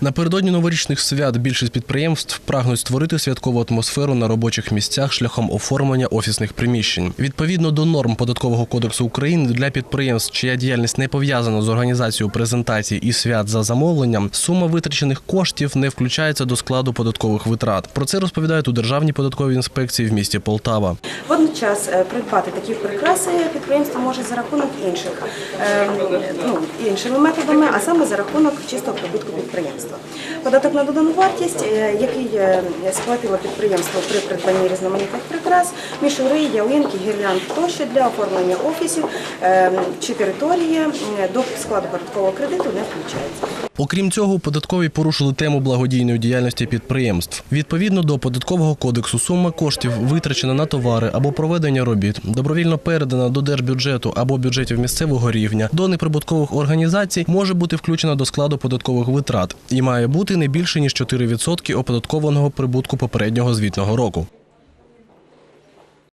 Напередодні новорічних свят більшість підприємств прагнуть створити святкову атмосферу на робочих місцях шляхом оформлення офісних приміщень. Відповідно до норм податкового кодексу України для підприємств, чия діяльність не пов'язана з організацією презентацій і свят за замовленням, сума витрачених коштів не включається до складу податкових витрат. Про це розповідають у Державній податковій інспекції в місті Полтава. Водночас е, придбати такі прикраси підприємство може за рахунок інших е, ну, іншими методами, а саме за рахунок чистого прибутку підприємства. Податок на додану вартість, е, який е, сплатило підприємство при придбанні різноманітних прикрас, мішури, ялинки, гірлянд тощо для оформлення офісів е, чи території до складу податкового кредиту не включається. Окрім цього, податкові порушили тему благодійної діяльності підприємств. Відповідно до податкового кодексу, сума коштів витрачена на товари або проведення робіт, добровільно передана до держбюджету або бюджетів місцевого рівня до неприбуткових організацій, може бути включена до складу податкових витрат і має бути не більше ніж 4% оподаткованого прибутку попереднього звітного року.